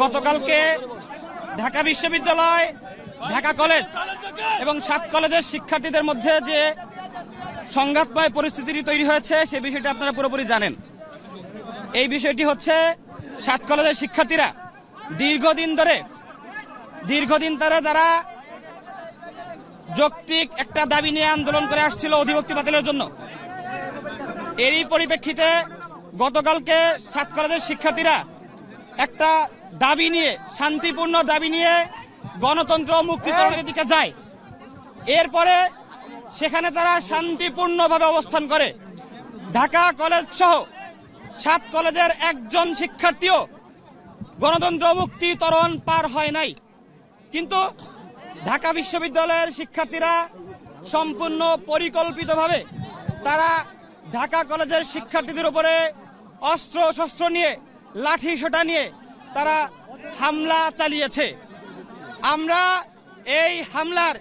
গতকালকে ঢাকা বিশ্ববিদ্যালয়, ঢাকা কলেজ এবং সাত কলেজের শিক্ষার্থীদের মধ্যে যে সংঘাতময় পরিস্থিতি তৈরি হয়েছে, সে বিষয়টি আপনারা পুরোপুরি জানেন। এই বিষয়টি হচ্ছে সাত কলেজের শিক্ষার্থীরা দীর্ঘদিন ধরে দীর্ঘদিন ধরে যারা যৌক্তিক একটা দাবি নিয়ে আন্দোলন করে আসছিল অধিভক্তি বাতিলের জন্য। এরই পরিপ্রেক্ষিতে গতকালকে সাত কলেজের শিক্ষার্থীরা একটা দাবি নিয়ে, শান্তিপূর্ণ দাবি নিয়ে গণতন্ত্র মুক্তিতরণের দিকে যায়। এরপরে সেখানে তারা শান্তিপূর্ণভাবে অবস্থান করে। ঢাকা কলেজ সহ সাত কলেজের একজন শিক্ষার্থীও গণতন্ত্র মুক্তি তরণ পার হয় নাই। কিন্তু ঢাকা বিশ্ববিদ্যালয়ের শিক্ষার্থীরা সম্পূর্ণ পরিকল্পিতভাবে তারা ঢাকা কলেজের শিক্ষার্থীদের উপরে অস্ত্র শস্ত্র নিয়ে লাঠি সোটা নিয়ে তারা হামলা চালিয়েছে। আমরা এই হামলার,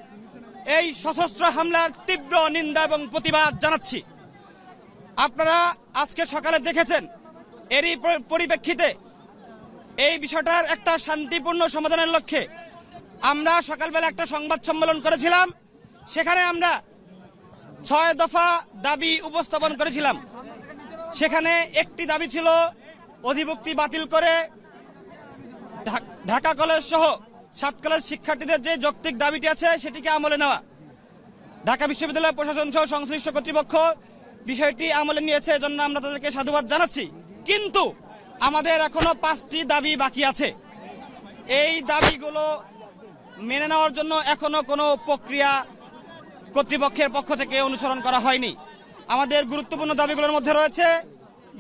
এই সশস্ত্র হামলার তীব্র নিন্দা এবং প্রতিবাদ জানাচ্ছি। আপনারা আজকে সকালে দেখেছেন, এরই পরিপ্রেক্ষিতে এই বিষয়টার একটা শান্তিপূর্ণ সমাধানের লক্ষ্যে আমরা সকালবেলা একটা সংবাদ সম্মেলন করেছিলাম। সেখানে আমরা ছয় দফা দাবি উপস্থাপন করেছিলাম। সেখানে একটি দাবি ছিল অধিভুক্তি বাতিল করে ঢাকা কলেজ সহ সাত কলেজ শিক্ষার্থীদের যে যৌক্তিক দাবিটি আছে সেটিকে আমলে নেওয়া। ঢাকা বিশ্ববিদ্যালয় প্রশাসন সহ সংশ্লিষ্ট কর্তৃপক্ষ বিষয়টি আমলে নিয়েছে, এজন্য আমরা তাদেরকে সাধুবাদ জানাচ্ছি। কিন্তু আমাদের এখনও পাঁচটি দাবি বাকি আছে। এই দাবিগুলো মেনে নেওয়ার জন্য এখনও কোনো প্রক্রিয়া কর্তৃপক্ষের পক্ষ থেকে অনুসরণ করা হয়নি। আমাদের গুরুত্বপূর্ণ দাবিগুলোর মধ্যে রয়েছে,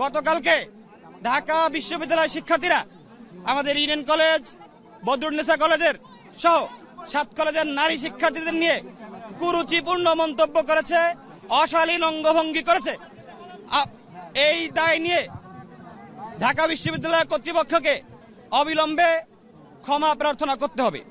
গতকালকে ঢাকা বিশ্ববিদ্যালয়ের শিক্ষার্থীরা, আমাদের ইডেন কলেজ বদরুন্নেসা কলেজের সহ সাত কলেজের নারী শিক্ষার্থীদের নিয়ে কুরুচিপূর্ণ মন্তব্য করেছে, অশালীন অঙ্গভঙ্গি করেছে। এই দায় নিয়ে ঢাকা বিশ্ববিদ্যালয় কর্তৃপক্ষকে অবিলম্বে ক্ষমা প্রার্থনা করতে হবে।